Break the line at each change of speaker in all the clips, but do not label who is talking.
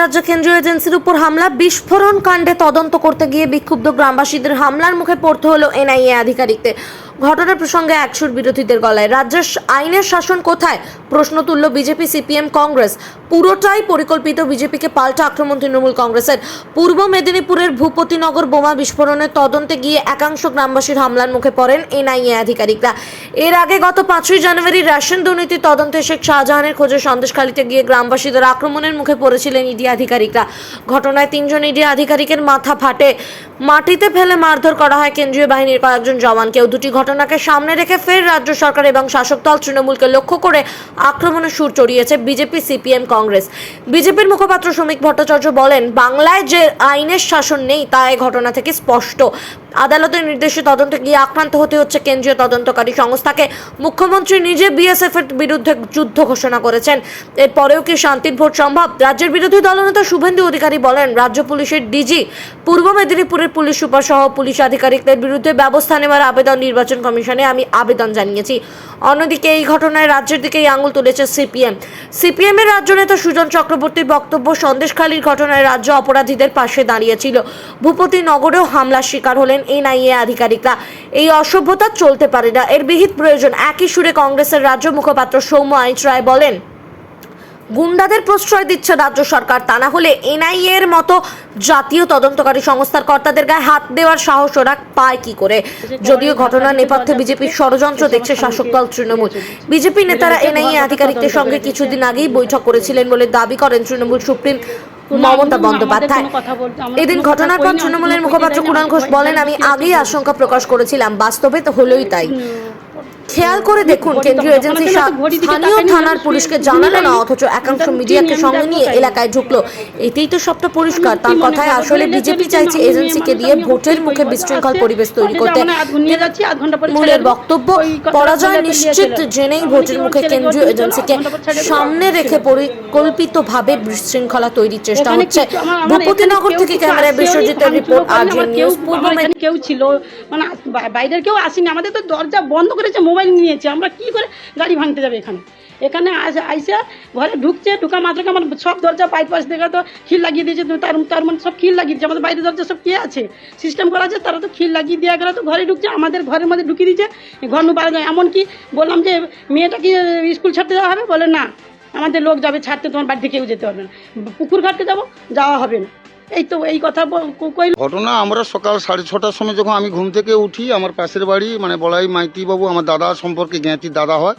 রাজ্য কেন্দ্রীয় এজেন্সির উপর হামলা, বিস্ফোরণ কাণ্ডে তদন্ত করতে গিয়ে বিক্ষুব্ধ গ্রামবাসীদের হামলার মুখে পড়তে হলো এনআইএ আধিকারিকদের। ঘটনার প্রসঙ্গে একশোর বিরোধীদের গলায়। রাজ্যের আইনের শাসন কোথায়? প্রশ্ন তুলল বিজেপি, সিপিএম, কংগ্রেস। পুরোটাই পরিকল্পিত বিজেপিকে পাল্টা আক্রমণ তৃণমূল কংগ্রেসের। পূর্ব মেদিনীপুরের ভূপতিনগর বোমা বিস্ফোরণের তদন্তে গিয়ে একাংশ গ্রামবাসীর হামলার মুখে পড়েন এনআইএ আধিকারিকরা। এর আগে গত পাঁচই জানুয়ারি রেশন দুর্নীতি তদন্তে শেখ শাহজাহানের খোঁজে সন্দেশখালীতে গিয়ে গ্রামবাসীদের আক্রমণের মুখে পড়েছিলেন ইডি আধিকারিকরা। ঘটনায় তিনজন ইডি আধিকারিকের মাথা ফাটে। মাটিতে ফেলে মারধর করা হয় কেন্দ্রীয় বাহিনীর কয়েকজন জওয়ানকেও। দুটি ঘটনাকে সামনে রেখে ফের রাজ্য সরকার এবং শাসক দল তৃণমূলকে লক্ষ্য করে আক্রমণের সুর চড়িয়েছে বিজেপি, সিপিএম, কংগ্রেস। বিজেপির মুখপাত্র শ্রমিক ভট্টাচার্য বলেন, বাংলায় যে আইনের শাসন নেই, তা এ ঘটনা থেকে স্পষ্ট। আদালতের নির্দেশে তদন্তে গিয়ে আক্রান্ত হতে হচ্ছে কেন্দ্রীয় তদন্তকারী সংস্থাকে। মুখ্যমন্ত্রী নিজে বিএসএফ এর বিরুদ্ধে যুদ্ধ ঘোষণা করেছেন। এরপরেও কি শান্তির ভোট সম্ভব? রাজ্যের বিরোধী দলনেতা শুভেন্দু অধিকারী বলেন, রাজ্য পুলিশের ডিজি পূর্ব মেদিনীপুরের পুলিশ সুপার সহ পুলিশ আধিকারিকদের বিরুদ্ধে ব্যবস্থা নেওয়ার আবেদন নির্বাচন কমিশনে আমি আবেদন জানিয়েছি। অন্যদিকে এই ঘটনায় রাজ্যের দিকেই আঙুল তুলেছে সিপিএম সিপিএম এর রাজ্য নেতা সুজন চক্রবর্তীর বক্তব্য সন্দেশখালীর ঘটনায় রাজ্য অপরাধীদের পাশে দাঁড়িয়েছিল। ভূপতি নগরেও হামলার শিকার হলেন এনআইএ আধিকারিকরা। এই অসভ্যতা চলতে পারে না। এর বিহিত প্রয়োজন। একই সুরে কংগ্রেসের রাজ্য মুখপাত্র সৌম্য আইচ রায় বলেন, গুন্ডাদের প্রশ্রয় দিচ্ছে রাজ্য সরকার। তা না হলে এনআইএ এর মতো জাতীয় তদন্তকারী সংস্থার কর্তাদের গায়ে হাত দেওয়ার সাহস ওরা পায় কি করে? যদিও ঘটনার নেপথ্যে বিজেপির ষড়যন্ত্র দেখছে শাসক দল তৃণমূল। বিজেপি নেতারা এনআইএ আধিকারিকদের সঙ্গে কিছুদিন আগেই বৈঠক করেছিলেন বলে দাবি করেন তৃণমূল সুপ্রিম মমতা বন্দ্যোপাধ্যায়। এদিন ঘটনার পর তৃণমূলের মুখপাত্র কুণাল ঘোষ বলেন আমি আগেই আশঙ্কা প্রকাশ করেছিলাম বাস্তবে তো হলোই তাই। খেয়াল করে দেখুন কেন্দ্রীয় এজেন্সি স্থানীয় থানার পুলিশকে জানালো না অথচ একাংশ মিডিয়াকে সঙ্গে নিয়ে এলাকায় ঢুকলো। এতেই তো সবটা পরিষ্কার। তার কথায় আসলে বিজেপি চাইছে এজেন্সিকে দিয়ে ভোটের মুখে বিশৃঙ্খল পরিবেশ তৈরি করতে মূলের বক্তব্য পরাজয় নিশ্চিত জেনেই ভোটের মুখে কেন্দ্রীয় এজেন্সিকে সামনে রেখে পরিকল্পিতভাবে বিশৃঙ্খলা তৈরির চেষ্টা হচ্ছে। ভূপতিনগর থেকে ক্যামেরায় বিশ্বজিতের রিপোর্ট আর নিউজ পূর্ব
কেউ ছিল। মানে বাইরের কেউ আসেনি আমাদের তো দরজা বন্ধ করেছে মোবাইল নিয়েছে, আমরা কি করে গাড়ি ভাঙতে যাবে এখানে? এখানে আসে আইসা ঘরে ঢুকছে, ঢুকা মাত্রকে আমার সব দরজা পাইপ বাইপাস দেখে তো খিল লাগিয়ে দিয়েছে তার তার মানে সব খিল লাগিয়ে দিচ্ছে আমাদের বাইরের দরজা সব কে আছে? সিস্টেম করা আছে, তারা তো খিল লাগিয়ে দেওয়া গেলে, তো ঘরে ঢুকছে, আমাদের ঘরের মধ্যে ঢুকিয়ে দিয়েছে, ঘর নু পারা যায় এমনকি বললাম যে, মেয়েটা কি স্কুল ছাড়তে যাওয়া হবে? বলে, না, আমাদের লোক যাবে ছাড়তে, তোমার বাড়িতে কেউ যেতে পারবে না। পুকুর ঘাটতে যাব, যাওয়া হবে না। এই তো এই কথা কইল।
ঘটনা আমরা সকাল সাড়ে ছটার সময় যখন আমি ঘুম থেকে উঠি, আমার পাশের বাড়ি মানে বলাই মাইতি বাবু আমার দাদা সম্পর্কে জ্ঞাতির দাদা হয়,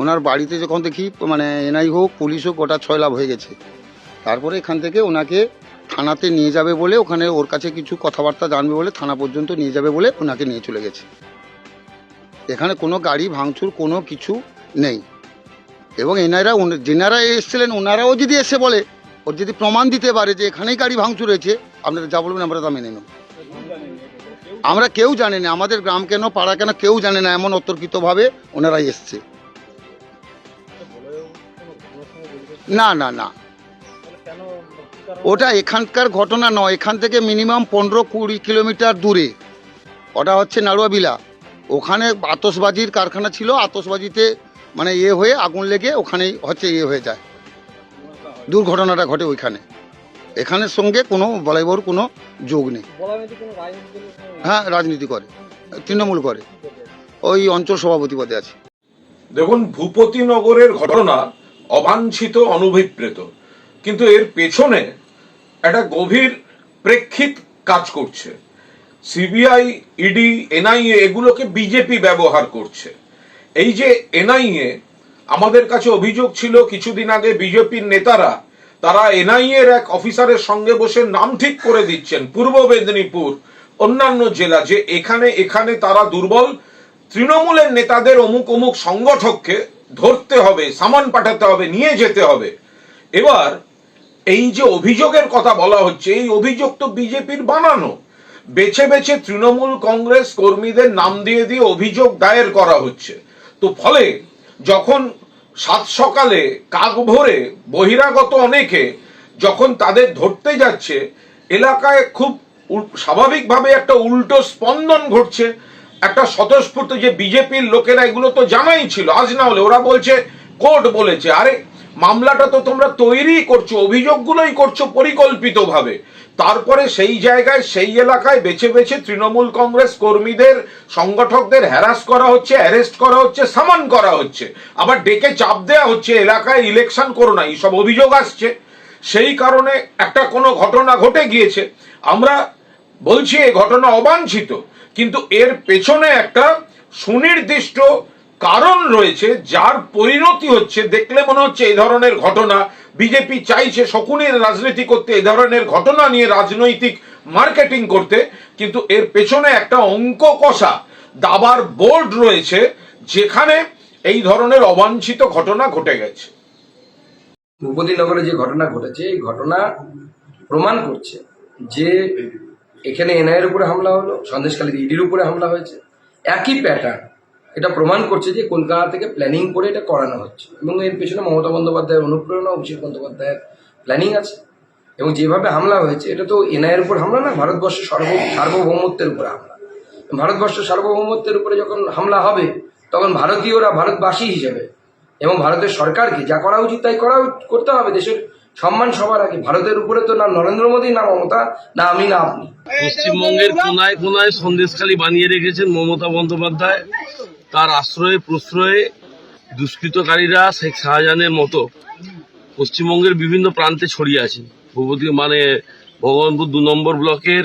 ওনার বাড়িতে যখন দেখি মানে এনআই হোক, পুলিশ হোক, ওটা ছয় লাভ হয়ে গেছে। তারপরে এখান থেকে ওনাকে থানাতে নিয়ে যাবে বলে, ওখানে ওর কাছে কিছু কথাবার্তা জানবে বলে, থানা পর্যন্ত নিয়ে যাবে বলে ওনাকে নিয়ে চলে গেছে। এখানে কোনো গাড়ি ভাঙচুর, কোনো কিছু নেই। এবং এনারা যেনারা এসেছিলেন, ওনারাও যদি এসে বলে ওর যদি প্রমাণ দিতে পারে যে এখানেই গাড়ি ভাঙচুর হয়েছে, আপনারা যা বলবেন আমরা তা মেনে নেব। আমরা কেউ জানি না, আমাদের গ্রাম কেন, পাড়া কেন, কেউ জানে না, এমন অতর্কিতভাবে ওনারাই এসছে। না না না। ওটা এখানকার ঘটনা নয়, এখান থেকে মিনিমাম পনেরো কুড়ি কিলোমিটার দূরে। ওটা হচ্ছে নাড়ুয়াবিলা। ওখানে আতসবাজির কারখানা ছিল আতসবাজিতে মানে ইয়ে হয়ে আগুন লেগে ওখানেই হচ্ছে ইয়ে হয়ে যায়। দুর্ঘটনাটা ঘটে ওইখানে। এখানের সঙ্গে কোনো বলাইবর কোনো যোগ নেই। হ্যাঁ রাজনীতি করে। তৃণমূল করে। ওই অঞ্চল সভাপতি পদে আছে।
দেখুন ভূপতিনগরের ঘটনা অবাঞ্ছিত অনভিপ্রেত কিন্তু এর পেছনে একটা গভীর প্রেক্ষিত কাজ করছে। সিবিআই ইডি এনআইএ এগুলোকে বিজেপি ব্যবহার করছে। এই যে এনআইএ আমাদের কাছে অভিযোগ ছিল, কিছুদিন আগে বিজেপির নেতারা তারা এনআইএ এর এক অফিসারের সঙ্গে বসে নাম ঠিক করে দিচ্ছেন, পূর্ব মেদিনীপুর, অন্যান্য জেলা, যে এখানে এখানে তারা দুর্বল। তৃণমূলের নেতাদের অমুক অমুক সংগঠককে ধরতে হবে, সামান পাঠাতে হবে, নিয়ে যেতে হবে। এবার এই যে অভিযোগের কথা বলা হচ্ছে, এই অভিযোগ তো বিজেপির বানানো। বেছে বেছে তৃণমূল কংগ্রেস কর্মীদের নাম দিয়ে দিয়ে অভিযোগ দায়ের করা হচ্ছে। তো ফলে যখন সাত সকালে কাক ভরে বহিরাগত অনেকে যখন তাদের ধরতে যাচ্ছে, এলাকায় খুব স্বাভাবিকভাবে একটা উল্টো স্পন্দন ঘটছে। একটা স্বতঃস্ফূর্ত যে বিজেপির লোকেরা এগুলো তো জানাই ছিল। আজ না হলে ওরা বলছে, কোর্ট বলেছে। আরে মামলাটা তো তোমরা তৈরি করছ, অভিযোগগুলোই করছ পরিকল্পিতভাবে। তারপরে সেই জায়গায়, সেই এলাকায় বেছে বেছে তৃণমূল কংগ্রেস কর্মীদের, সংগঠকদের হ্যারাস করা হচ্ছে অ্যারেস্ট করা হচ্ছে, সামান করা হচ্ছে। আবার ডেকে চাপ দেওয়া হচ্ছে, এলাকায় ইলেকশন করো না, এইসব অভিযোগ আসছে। সেই কারণে একটা কোনো ঘটনা ঘটে গিয়েছে। আমরা বলছি এই ঘটনা অবাঞ্ছিত, কিন্তু এর পেছনে একটা সুনির্দিষ্ট কারণ রয়েছে, যার পরিণতি হচ্ছে, দেখলে মনে হচ্ছে এই ধরনের ঘটনা। বিজেপি চাইছে শকুনের রাজনীতি করতে, এই ধরনের ঘটনা নিয়ে রাজনৈতিক মার্কেটিং করতে, কিন্তু এর পেছনে একটা অঙ্ক কষা, দাবার বোর্ড রয়েছে, যেখানে এই ধরনের অবাঞ্ছিত ঘটনা ঘটে গেছে।
ভূপতিনগরে যে ঘটনা ঘটেছে, এই ঘটনা প্রমাণ করছে যে এখানে এনআইয়ের উপরে হামলা হলো সন্দেশখালীতে ইডির উপরে হামলা হয়েছে। একই প্যাটার্ন এটা প্রমাণ করছে যে কলকাতা থেকে প্ল্যানিং করে এটা করানো হচ্ছে। এবং এর পেছনে মমতা বন্দ্যোপাধ্যায়ের অনুপ্রেরণা, অভিষেক বন্দ্যোপাধ্যায়ের প্ল্যানিং আছে। এবং যেভাবে হামলা হয়েছে, এটা তো এনআইয়ের উপর হামলা না, ভারতবর্ষের সর্ব, সার্বভৌমত্বের উপরে হামলা। ভারতবর্ষের সার্বভৌমত্বের উপরে যখন হামলা হবে, তখন ভারতীয়রা ভারতবাসী হিসেবে এবং ভারতের সরকারকে যা করা উচিত তাই করা করতে হবে। দেশের সম্মান সবার আগে। ভারতের উপরে তো না নরেন্দ্র মোদী, না মমতা, না আমি, না আপনি।
পশ্চিমবঙ্গের কোনায় কোনায় সন্দেশখালী বানিয়ে রেখেছেন মমতা বন্দ্যোপাধ্যায়। তার আশ্রয়ে প্রশ্রয়ে দুষ্কৃতকারীরা শেখ শাহজাহানের মতো পশ্চিমবঙ্গের বিভিন্ন প্রান্তে ছড়িয়ে আছে। ভূপতি মানে ভগবানপুর দু নম্বর ব্লকের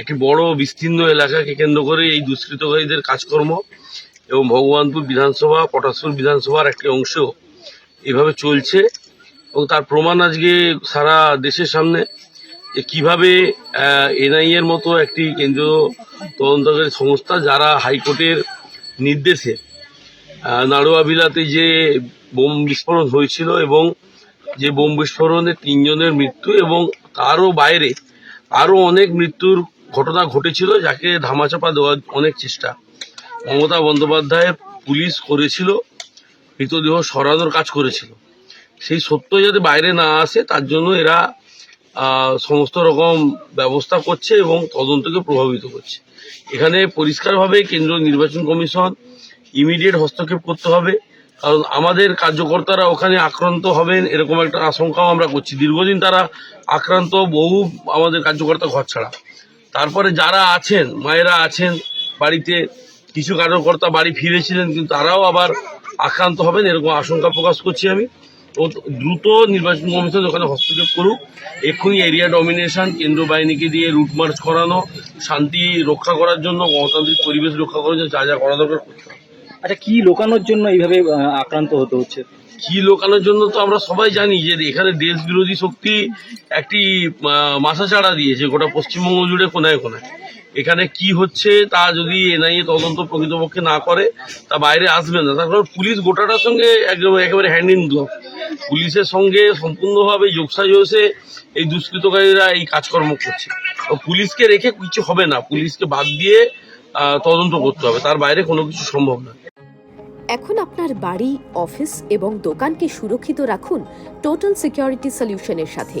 একটি বড় বিস্তীর্ণ এলাকাকে কেন্দ্র করে এই দুষ্কৃতকারীদের কাজকর্ম এবং ভগবানপুর বিধানসভা, পটাশপুর বিধানসভার একটি অংশ এভাবে চলছে এবং তার প্রমাণ আজকে সারা দেশের সামনে যে কীভাবে এনআইএ এর মতো একটি কেন্দ্রীয় তদন্তকারী সংস্থা যারা হাইকোর্টের নির্দেশে আহ, নাড়ুয়াবিলাতে যে বোম বিস্ফোরণ হয়েছিল এবং যে বোম বিস্ফোরণে তিনজনের মৃত্যু এবং তারও বাইরে আরও অনেক মৃত্যুর ঘটনা ঘটেছিল যাকে ধামাচাপা দেওয়ার অনেক চেষ্টা। মমতা বন্দ্যোপাধ্যায়ের পুলিশ করেছিল মৃতদেহ সরানোর কাজ করেছিল। সেই সত্য যাতে বাইরে না আসে তার জন্য এরা সমস্ত রকম ব্যবস্থা করছে এবং তদন্তকে প্রভাবিত করছে। এখানে পরিষ্কারভাবে কেন্দ্রীয় নির্বাচন কমিশন ইমিডিয়েট হস্তক্ষেপ করতে হবে, কারণ আমাদের কার্যকর্তারা ওখানে আক্রান্ত হবেন এরকম একটা আশঙ্কাও আমরা করছি। দীর্ঘদিন তারা আক্রান্ত, বহু আমাদের কার্যকর্তা ঘর ছাড়া। তারপরে যারা আছেন, মায়েরা আছেন বাড়িতে, কিছু কার্যকর্তা বাড়ি ফিরেছিলেন, কিন্তু তারাও আবার আক্রান্ত হবেন, এরকম আশঙ্কা প্রকাশ করছি আমি। দ্রুত নির্বাচন কমিশন ওখানে হস্তক্ষেপ করুক। এক্ষুনি এরিয়া ডমিনেশন কেন্দ্র বাহিনীকে দিয়ে রুট মার্চ করানো শান্তি রক্ষা করার জন্য গণতান্ত্রিক পরিবেশ রক্ষা করার জন্য যা যা করা দরকার
আচ্ছা কি লোকানোর জন্য এইভাবে আক্রান্ত হতে হচ্ছে?
কি লোকানোর জন্য তো আমরা সবাই জানি যে এখানে দেশ বিরোধী শক্তি একটি মাথা চাড়া দিয়েছে গোটা পশ্চিমবঙ্গ জুড়ে কোনায় কোনায়। এখানে কি হচ্ছে তা যদি এনআইএ তদন্ত প্রকৃতপক্ষে না করে, তা বাইরে আসবে না। তার পুলিশ গোটাটার সঙ্গে একেবারে হ্যান্ড ইন গ্লোভ পুলিশের সঙ্গে সম্পূর্ণভাবে যোগসাজসে এই দুষ্কৃতকারীরা এই কাজকর্ম করছে। পুলিশকে রেখে কিছু হবে না। পুলিশকে বাদ দিয়ে তদন্ত করতে হবে। তার বাইরে কোনো কিছু সম্ভব না।
এখন আপনার বাড়ি, অফিস এবং দোকানকে সুরক্ষিত রাখুন টোটাল সিকিউরিটি সলিউশনের সাথে।